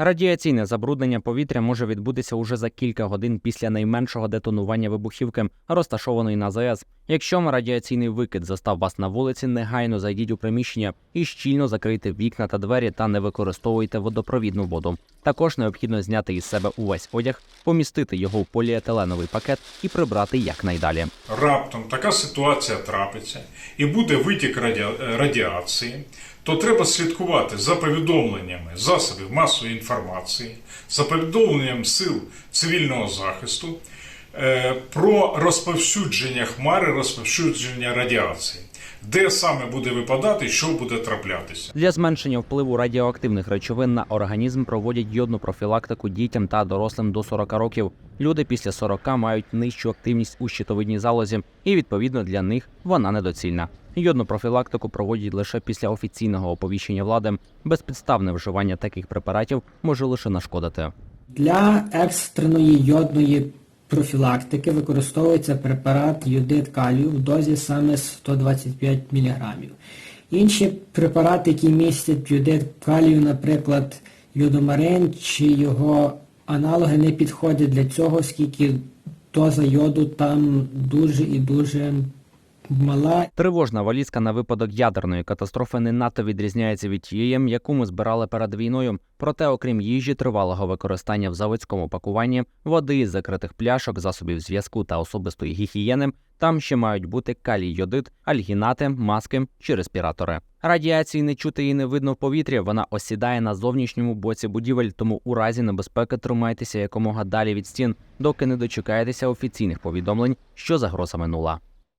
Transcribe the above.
Радіаційне забруднення повітря може відбутися уже за кілька годин після найменшого детонування вибухівки, розташованої на ЗАЕС. Якщо радіаційний викид застав вас на вулиці, негайно зайдіть у приміщення і щільно закрийте вікна та двері та не використовуйте водопровідну воду. Також необхідно зняти із себе увесь одяг, помістити його в поліетиленовий пакет і прибрати якнайдалі. раптом така ситуація трапиться і буде витік радіа- радіації, то треба слідкувати за повідомленнями засобів масової інформації, за повідомленням сил цивільного захисту про розповсюдження хмари, розповсюдження радіації, де саме буде випадати, що буде траплятися. Для зменшення впливу радіоактивних речовин на організм проводять йодну профілактику дітям та дорослим до 40 років. Люди після 40 мають нижчу активність у щитовидній залозі, і відповідно для них вона недоцільна. Йодну профілактику проводять лише після офіційного оповіщення влади. Безпідставне вживання таких препаратів може лише нашкодити. Для екстреної йодної профілактики використовується препарат йодид калію в дозі саме 125 мг. Інші препарати, які містять йодид калію, наприклад, йодомарин чи його аналоги не підходять для цього, оскільки доза йоду там дуже і дуже мала Тривожна валізка на випадок ядерної катастрофи не надто відрізняється від тієї, яку ми збирали перед війною. Проте, окрім їжі, тривалого використання в заводському пакуванні, води закритих пляшок, засобів зв'язку та особистої гігієни, там ще мають бути калій йодид, альгінати, маски чи респіратори. Радіації не чути і не видно в повітрі. Вона осідає на зовнішньому боці будівель, тому у разі небезпеки тримайтеся якомога далі від стін, доки не дочекаєтеся офіційних повідомлень, що загроза минула.